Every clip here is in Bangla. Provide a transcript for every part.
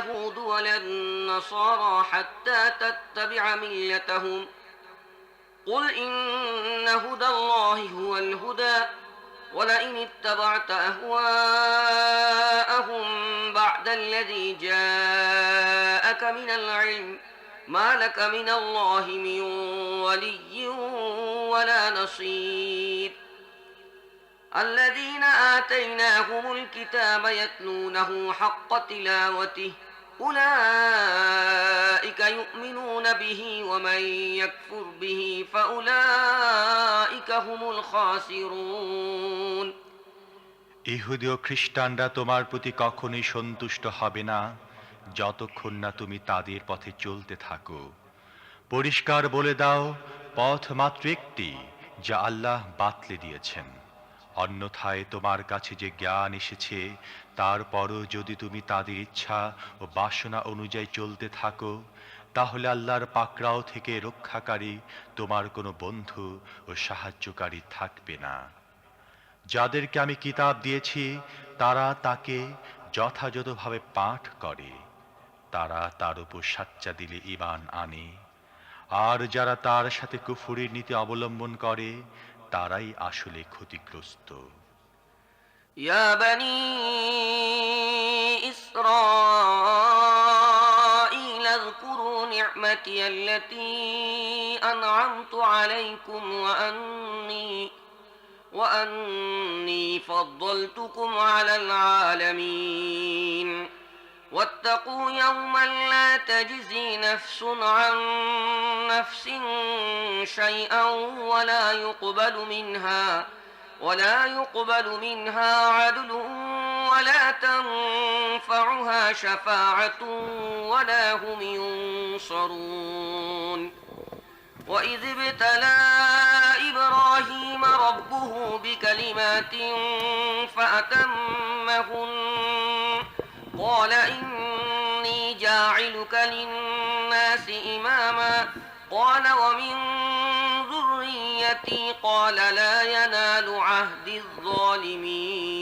اليهود ولا النصارى حتى تتبع ملتهم. قل إن هدى الله هو الهدى ولئن اتبعت أهواءهم بعد الذي جاءك من العلم ما لك من الله من ولي ولا نصير. الذين آتيناهم الكتاب يتلونه حق تلاوته أولئك يؤمنون به ومن يكفر به فأولئك هم الخاسرون ইহুদি ও খ্রিস্টানরা তোমার প্রতি কখনোই সন্তুষ্ট হবে না যতক্ষণ না তুমি তাদের পথে চলতে থাকো পরিষ্কার বলে দাও পথ মাত্র একটি যা আল্লাহ বাতলে দিয়েছেন অন্যথায় তোমার কাছে যে জ্ঞান এসেছে তারপরও যদি তুমি তাদের ইচ্ছা ও বাসনা অনুযায়ী চলতে থাকো, তাহলে আল্লাহর পাকড়াও থেকে রক্ষাকারী তোমার কোনো বন্ধু ও সাহায্যকারী থাকবে না। যাদেরকে আমি কিতাব দিয়েছি, তারা তাকে যথাযথভাবে পাঠ করে। তারা তার উপর সাচ্চা দিলে ইমান আনে। আর যারা তার সাথে কুফুরির নীতি অবলম্বন করে, তারাই আসলে ক্ষতিগ্রস্ত। يا بني إسرائيل اذكروا نعمتي التي أنعمت عليكم وأني وأني فضلتكم على العالمين. واتقوا يوما لا تجزي نفس عن نفس شيئا ولا يقبل منها ولا يقبل منها عدل ولا تنفعها شفاعة ولا هم ينصرون. وإذ ابتلى إبراهيم ربه بكلمات فأتمهن. قال إني جاعلك للناس إماما. قال ومن ذريتي قال لا ينال عهد الظالمين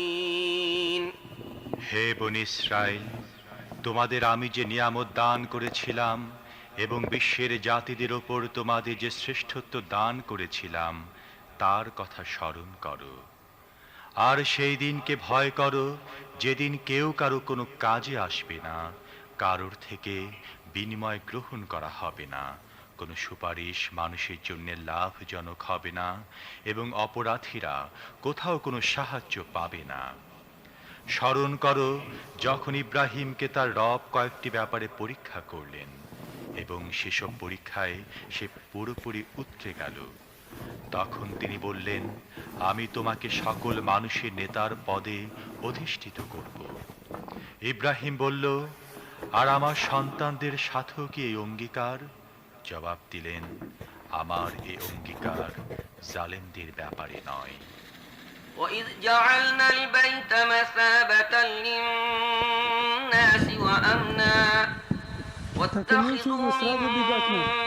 হে বনি ইসরায়েল তোমাদের আমি যে নিয়ামত দান করেছিলাম এবং বিশ্বের জাতিদের ওপর তোমাদের যে শ্রেষ্ঠত্ব দান করেছিলাম তার কথা স্মরণ করো আর সেই দিনকে ভয় করো যেদিন কেউ কারো কোনো কাজে আসবে না কারোর থেকে বিনিময় গ্রহণ করা হবে না কোনো সুপারিশ মানুষের জন্য লাভজনক হবে না এবং অপরাধীরা কোথাও কোনো সাহায্য পাবে না। স্মরণ করো, যখন ইব্রাহিমকে তার রব কয়েকটি ব্যাপারে পরীক্ষা করলেন এবং সেসব পরীক্ষায় সে পুরোপুরি উতরে গেল। তখন তিনি বললেন, আমি তোমাকে সকল মানুষের নেতার পদে অধিষ্ঠিত করব। ইব্রাহিম বলল, আর আমার সন্তানদের সাথেও কি এই অঙ্গীকার? জবাব দিলেন আমার এ অঙ্গীকার জালেমদের ব্যাপারে নয়। وإذ جعلنا البيت مثابة للناس وأمنا واتخذوا من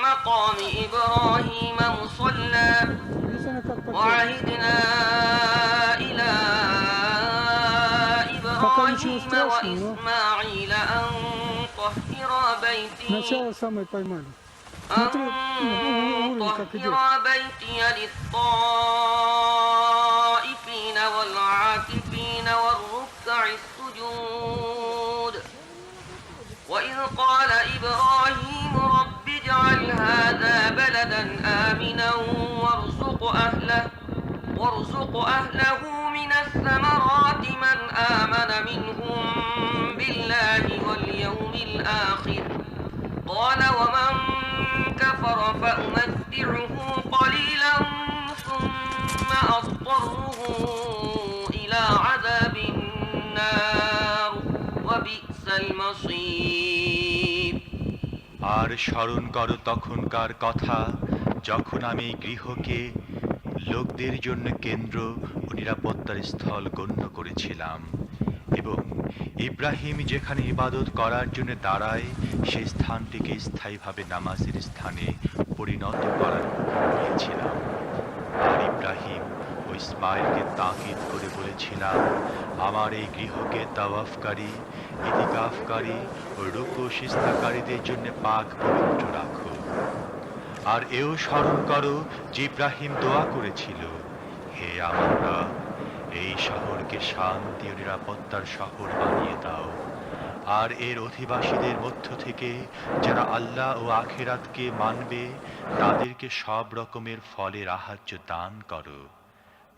مقام إبراهيم مصلى وعهدنا إلى إبراهيم وإسماعيل أن طهر بيتي أن طهر بيتي للطائفين والعاكفين والركع السجود. وإذ قال إبراهيم رب اجعل هذا بلدا آمنا وارزق أهله وارزق أهله من الثمرات من آمن منهم بالله واليوم الآخر. قال ومن كفر فأمتعه قليلا ثم أضطره إلى عذاب النار وبئس المصير আর স্মরণ করো তখনকার কথা যখন আমি এই গৃহকে লোকদের জন্য কেন্দ্র ও নিরাপত্তার স্থল গণ্য করেছিলাম এবং ইব্রাহিম যেখানে ইবাদত করার জন্য দাঁড়ায়, সেই স্থানটিকে স্থায়ীভাবে নামাজের স্থানে পরিণত করার দিয়েছিলাম। আর ইব্রাহিম ওই ইসমাইলকে তাকিদ করে বলেছিলাম, আমার এই গৃহকে তাওয়াফকারী, ইতিকাফকারী ও রুকু সিস্তাকারীদের জন্য পাক পবিত্র রাখো। আর এও স্মরণ করো যে ইব্রাহিম দোয়া করেছিল, হে আমার শহরকে শান্তি ও নিরাপত্তার শহর বানিয়ে দাও। আর এর অধিবাসীদের মধ্য থেকে যারা আল্লাহ ও আখিরাতকে মানবে, তাদেরকে সব রকমের ফলের আহার্য দান করো।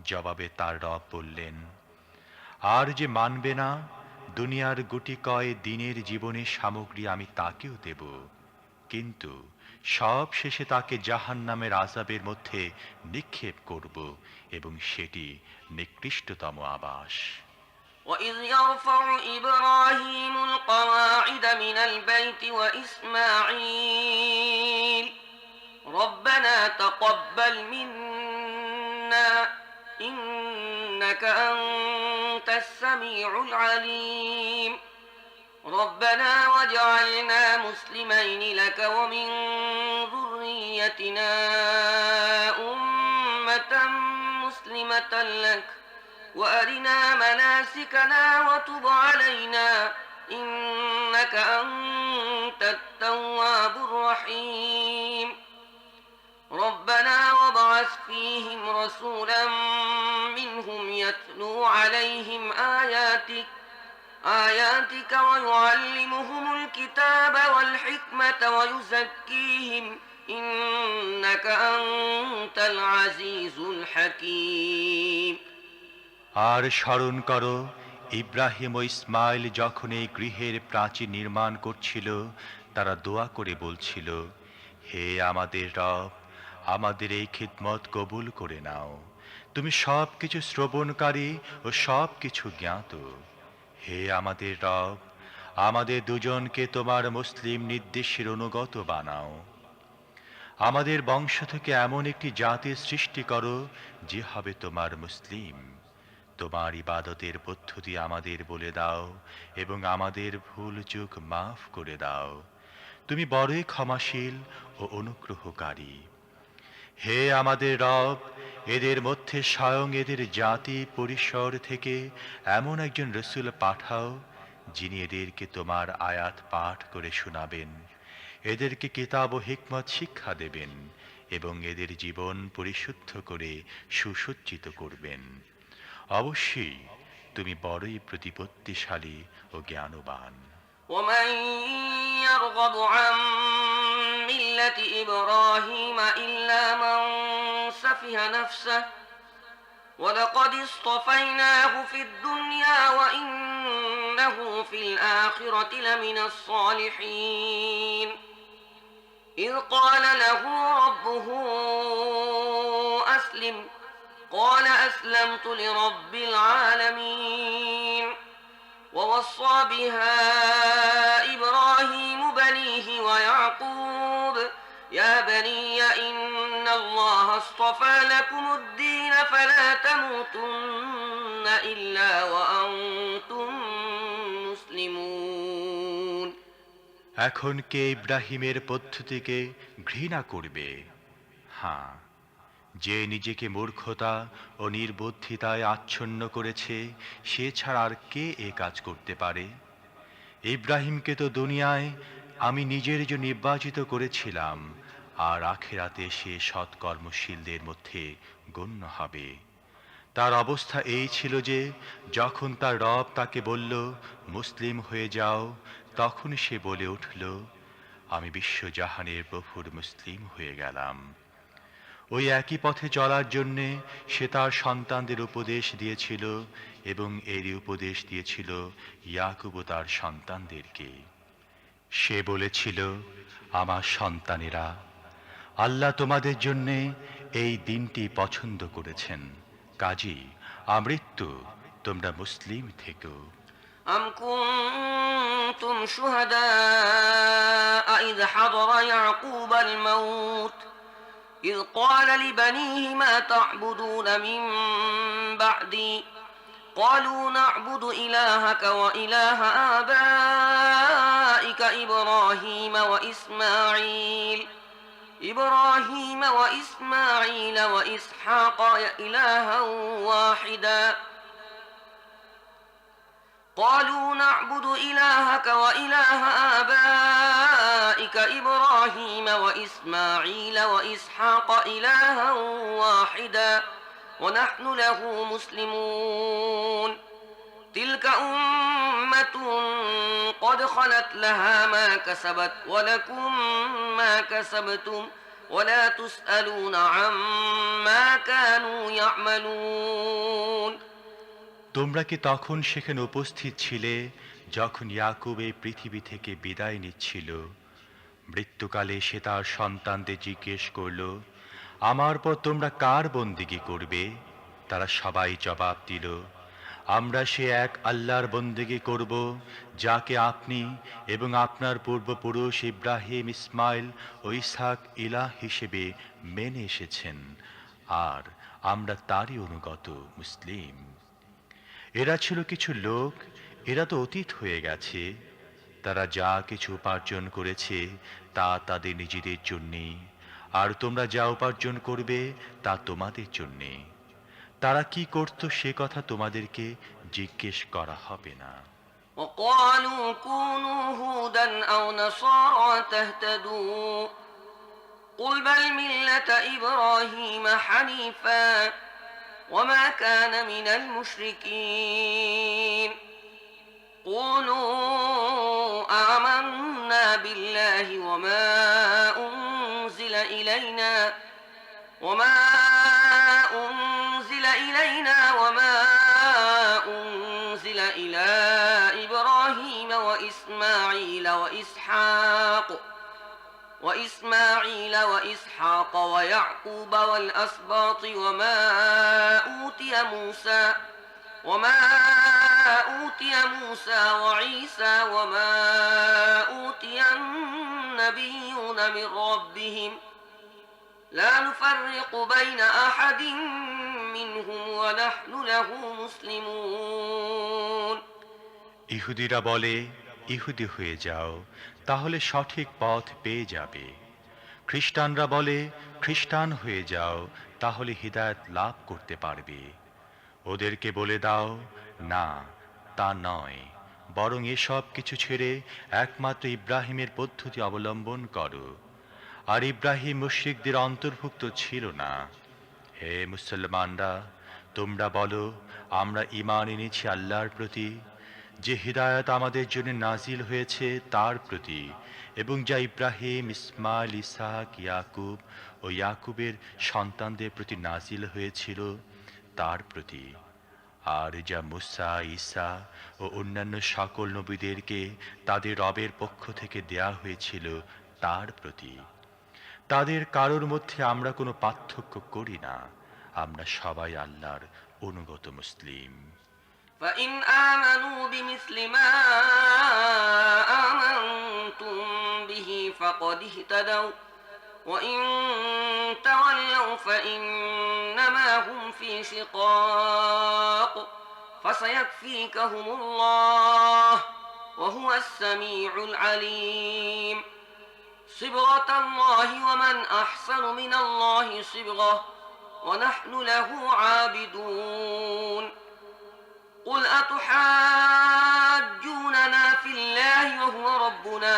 জবাবে তার রব বললেন, আর যে মানবে না, দুনিয়ার গুটি কয় দিনের জীবনের সামগ্রী আমি তাকেও দেব। কিন্তু সব শেষে তাকে জাহান নামের আজাবের মধ্যে নিক্ষেপ করব এবং সেটি নিকৃষ্টতম আবাস وإذ يرفع إبراهيم القواعد من البيت وإسماعيل ربنا تقبل منا إنك أنت السميع العليم ربنا واجعلنا مسلمين لك ومن ذريتنا أمة لك وأرنا مناسكنا وتب علينا إنك أنت التواب الرحيم. ربنا وابعث فيهم رسولا منهم يتلو عليهم آياتك آياتك ويعلمهم الكتاب والحكمة ويزكيهم আর স্মরণ করো, ইব্রাহিম ও ইসমাইল যখন এই গৃহের প্রাচীর নির্মাণ করছিল, তারা দোয়া করে বলছিল, হে আমাদের রব, আমাদের এই খিদমত কবুল করে নাও। তুমি সব কিছু শ্রবণকারী ও সব কিছু জ্ঞাত। হে আমাদের রব, আমাদের দুজনকে তোমার মুসলিম নির্দেশের অনুগত বানাও। আমাদের বংশ থেকে এমন একটি জাতির সৃষ্টি করো, যে হবে তোমার মুসলিম। তোমার ইবাদতের পদ্ধতি আমাদের বলে দাও, এবং আমাদের ভুল চুক মাফ করে দাও। তুমি বড়ই ক্ষমাশীল ও অনুগ্রহকারী। হে আমাদের রব, এদের মধ্যে স্বয়ং এদের জাতি পরিসর থেকে এমন একজন রসুল পাঠাও, যিনি এদেরকে তোমার আয়াত পাঠ করে শোনাবেন। এদেরকে কিতাব ও হিকমত শিক্ষা দেবেন এবং এদের জীবন পরিশুদ্ধ করে সুসজ্জিত করবেন অবশ্যই তুমি বড়ই প্রতিপত্তিশালী ও জ্ঞানবান ومن يرغب عن ملة إبراهيم إلا من سفه نفسه ولقد اصطفيناه في الدنيا وإنه في الآخرة لمن الصالحين إذ قال له ربه أسلم قال أسلمت لرب العالمين. ووصى بها إبراهيم بنيه ويعقوب يا بني إن الله اصطفى لكم الدين فلا تموتن إلا وأنتم مسلمون. এখন কে ইব্রাহিমের পদ্ধতিকে ঘৃণা করবে? হ্যাঁ যে নিজেকে মূর্খতা ও নির্বুদ্ধিতায় আচ্ছন্ন করেছে, সে ছাড়া আর কে এ কাজ করতে পারে? ইব্রাহিমকে তো দুনিয়ায় আমি নিজের জন্য নির্বাচিত করেছিলাম, আর আখেরাতে সে সৎকর্মশীলদের মধ্যে গণ্য হবে। তার অবস্থা এই ছিল যে, যখন তার রব তাকে বলল, মুসলিম হয়ে যাও তখন সে বলে উঠল, আমি বিশ্বজাহানের প্রভুর মুসলিম হয়ে গেলাম। ওই একই পথে চলার জন্যে সে তার সন্তানদের উপদেশ দিয়েছিল এবং এরই উপদেশ দিয়েছিল ইয়াকুব তার সন্তানদেরকে। সে বলেছিল, আমার সন্তানেরা, আল্লাহ তোমাদের জন্যে এই দিনটি পছন্দ করেছেন। কাজী আমৃত্যু তোমরা মুসলিম থেকো। أم كنتم شهداء إذ حضر يعقوب الموت؟ إذ قال لبنيه ما تعبدون من بعدي؟ قالوا نعبد إلهك وإله آبائك إبراهيم وإسماعيل. إبراهيم وإسماعيل وإسحاق إلها واحدا. قالوا نعبد إلهك وإله آبائك إبراهيم وإسماعيل وإسحاق إلها واحدا ونحن له مسلمون. تلك أمة قد خلت لها ما كسبت ولكم ما كسبتم ولا تسألون عما كانوا يعملون. তোমরা কি তখন সেখানে উপস্থিত ছিলে যখন ইয়াকুব এই পৃথিবী থেকে বিদায় নিচ্ছিল? মৃত্যুকালে সে তার সন্তানদের জিজ্ঞেস করল, আমার পর তোমরা কার বন্দিগি করবে? তারা সবাই জবাব দিল, আমরা সে এক আল্লাহর বন্দিগি করব, যাকে আপনি এবং আপনার পূর্বপুরুষ ইব্রাহিম, ইসমাইল ও ইসহাক ইলাহ হিসেবে মেনে এসেছেন। আর আমরা তারই অনুগত মুসলিম। এরা ছিল কিছু লোক এরা তো অতীত হয়ে গেছে তারা যা কিছু উপার্জন করেছে তা তাদের নিজেদের জন্যে আর তোমরা যা উপার্জন করবে তা তোমাদের জন্যে তারা কি করত সে কথা তোমাদেরকে জিজ্ঞেস করা হবে না وقالوا كونوا هودا أو نصارى تهتدوا قل بل ملة إبراهيم حنيفا وما كان من المشركين. قولوا آمنا بالله وما أنزل إلينا وما أنزل إلينا وما أنزل إلى إبراهيم وإسماعيل وإسحاق. وإسماعيل وإسحاق ويعقوب والأسباط وما أوتي موسى وما أوتي موسى وعيسى وما أوتي النبيون من ربهم لا نفرق بين أحد منهم ونحن له مسلمون ইহুদিরা বলে ইহুদি হয়ে যাও তাহলে সঠিক পথ পেয়ে যাবে। খ্রিস্টানরা বলে, খ্রিস্টান হয়ে যাও, তাহলে হৃদায়ত লাভ করতে পারবে। ওদেরকে বলে দাও, না, তা নয়। বরং এসব কিছু ছেড়ে একমাত্র ইব্রাহিমের পদ্ধতি অবলম্বন করো। আর ইব্রাহিম মুশ্রিকদের অন্তর্ভুক্ত ছিল না। হে মুসলমানরা, তোমরা বলো, আমরা ঈমান এনেছি আল্লাহর প্রতি যে হৃদায়ত আমাদের জন্য নাজিল হয়েছে, তার প্রতি। এবং যা ইব্রাহিম, ইসমাইল, ইসাহাক, ইয়াকুব ও ইয়াকুবের সন্তানদের প্রতি নাজিল হয়েছিল, তার প্রতি। আর যা মুসা, ঈসা ও অন্যান্য সকল নবীদেরকে তাদের রবের পক্ষ থেকে দেয়া হয়েছিল, তার প্রতি। তাদের কারোর মধ্যে আমরা কোনো পার্থক্য করি না। আমরা সবাই আল্লাহর অনুগত মুসলিম। فإن آمنوا بمثل ما آمنتم به فقد اهتدوا. وإن تولوا فإنما هم في شقاق. فسيكفيكهم الله وهو السميع العليم. صبغة الله ومن أحسن من الله صبغة ونحن له عابدون. قل أتحاجوننا في الله وهو ربنا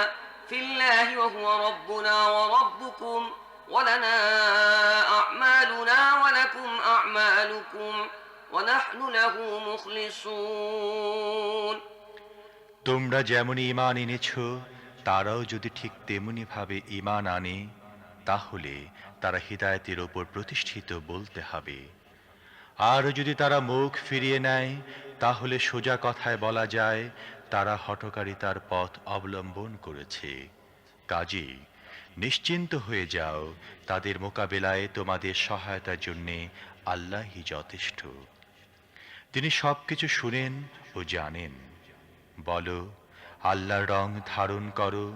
في الله وهو ربنا وربكم ولنا أعمالنا ولكم أعمالكم ونحن له مخلصون তোমরা যেমন ঈমান এনেছ তারাও যদি ঠিক তেমনি ভাবে ঈমান আনে তাহলে তারা হিদায়তের ওপর প্রতিষ্ঠিত বলতে হবে আর যদি তারা মুখ ফিরিয়ে নেয় তাহলে সোজা কথায় বলা যায়, তারা হঠকারিতার পথ অবলম্বন করেছে। কাজে, নিশ্চিন্ত হয়ে যাও, তাদের মোকাবেলায় তোমাদের সহায়তার জন্যে আল্লাহই যথেষ্ট। তিনি সব কিছু শুনেন ও জানেন। বলো, আল্লাহর রং ধারণ করো,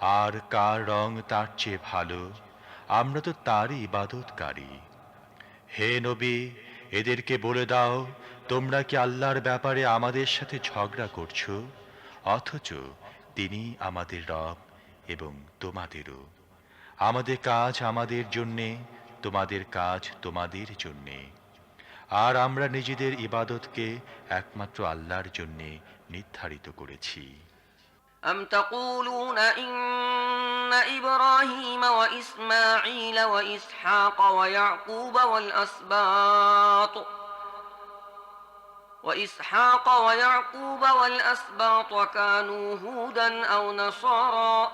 আর কার রং তার চেয়ে ভালো, আমরা তো তারই ইবাদতকারী। হে নবী এদেরকে বলে দাও, তোমরা কি আল্লাহর ব্যাপারে আমাদের সাথে ঝগড়া করছ? অথচ তিনি আমাদের রব এবং তোমাদেরও। আমাদের কাজ আমাদের জন্যে, তোমাদের কাজ তোমাদের জন্যে। আর আমরা নিজেদের ইবাদতকে একমাত্র আল্লাহর জন্যে নির্ধারিত করেছি। أم تقولون إن إبراهيم وإسماعيل وإسحاق ويعقوب والأسباط وإسحاق ويعقوب والأسباط كانوا هودا أو نصارى.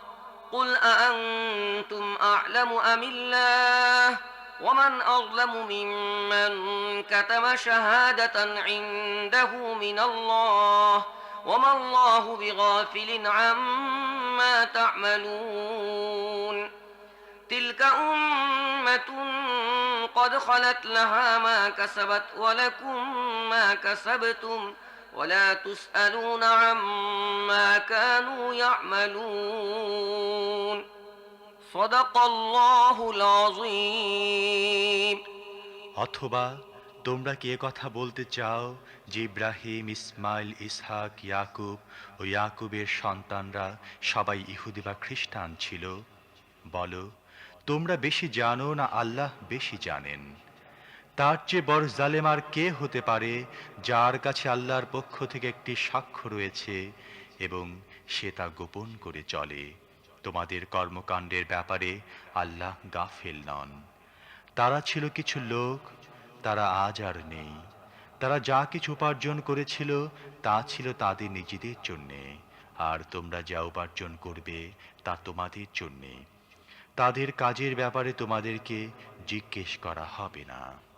قل أأنتم أعلم أم الله؟ ومن أظلم ممن كتم شهادة عنده من الله؟ وما الله بغافل عما تعملون تلك أمة قد خلت لها ما كسبت ولكم ما كسبتم ولا تسألون عما كانوا يعملون صدق الله العظيم অথবা তোমরা কি কথা বলতে চাও যে ইব্রাহিম, ইসমাইল, ইসহাক, ইয়াকুব ও ইয়াকুবের সন্তানরা সবাই ইহুদি বা খ্রিস্টান ছিল? বলো, তোমরা বেশি জানো না আল্লাহ বেশি জানেন? তার চেয়ে বড় জালেম আর কে হতে পারে যার কাছে আল্লাহর পক্ষ থেকে একটি সাক্ষ্য রয়েছে এবং সে তা গোপন করে চলে? তোমাদের কর্মকাণ্ডের ব্যাপারে আল্লাহ গাফেল নন। তারা ছিল কিছু লোক তারা আজ আর নেই। তারা যা কিছু উপার্জন করেছিল, তা ছিল তাদের নিজেদের জন্যে। আর তোমরা যা উপার্জন করবে, তা তোমাদের জন্যে। তাদের কাজের ব্যাপারে তোমাদেরকে জিজ্ঞেস করা হবে না।